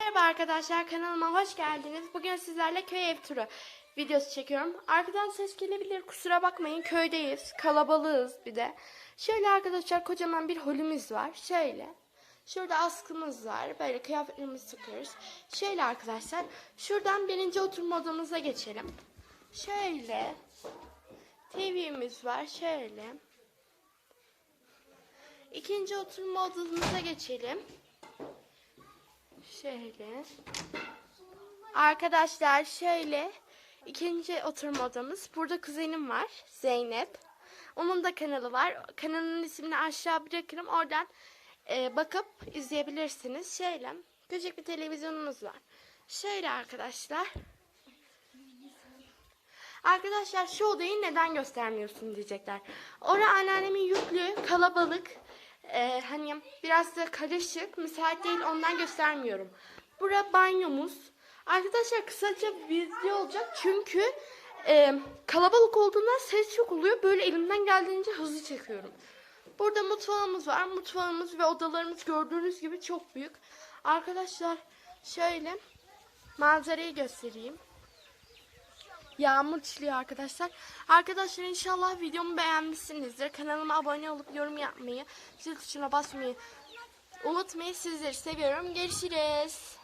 Merhaba arkadaşlar kanalıma hoş geldiniz. Bugün sizlerle köy ev turu videosu çekiyorum. Arkadan ses gelebilir kusura bakmayın köydeyiz kalabalığız bir de. Şöyle arkadaşlar kocaman bir holümüz var. Şöyle. Şurada askımız var. Böyle kıyafetlerimizi sıkıyoruz. Şöyle arkadaşlar. Şuradan birinci oturma odamıza geçelim. Şöyle. TV'miz var. Şöyle. İkinci oturma odamıza geçelim. Şöyle. Arkadaşlar şöyle ikinci oturma odamız. Burada kuzenim var Zeynep. Onun da kanalı var. Kanalının ismini aşağı bırakırım. Oradan e, bakıp izleyebilirsiniz. Şöyle küçük bir televizyonumuz var. Şöyle arkadaşlar. Arkadaşlar şu odayı neden göstermiyorsun diyecekler. Orada anneannemin yüklü, kalabalık, e, hani biraz da karışık, müsait değil ondan göstermiyorum. Bura banyomuz. Arkadaşlar kısaca video olacak çünkü e, kalabalık olduğunda ses çok oluyor. Böyle elimden geldiğince hızlı çekiyorum. Burada mutfağımız var. Mutfağımız ve odalarımız gördüğünüz gibi çok büyük. Arkadaşlar şöyle manzarayı göstereyim. Yağmur çiliyor arkadaşlar. Arkadaşlar inşallah videomu beğenmişsinizdir. Kanalıma abone olup yorum yapmayı, zil tuşuna basmayı unutmayın. Sizleri seviyorum. Görüşürüz.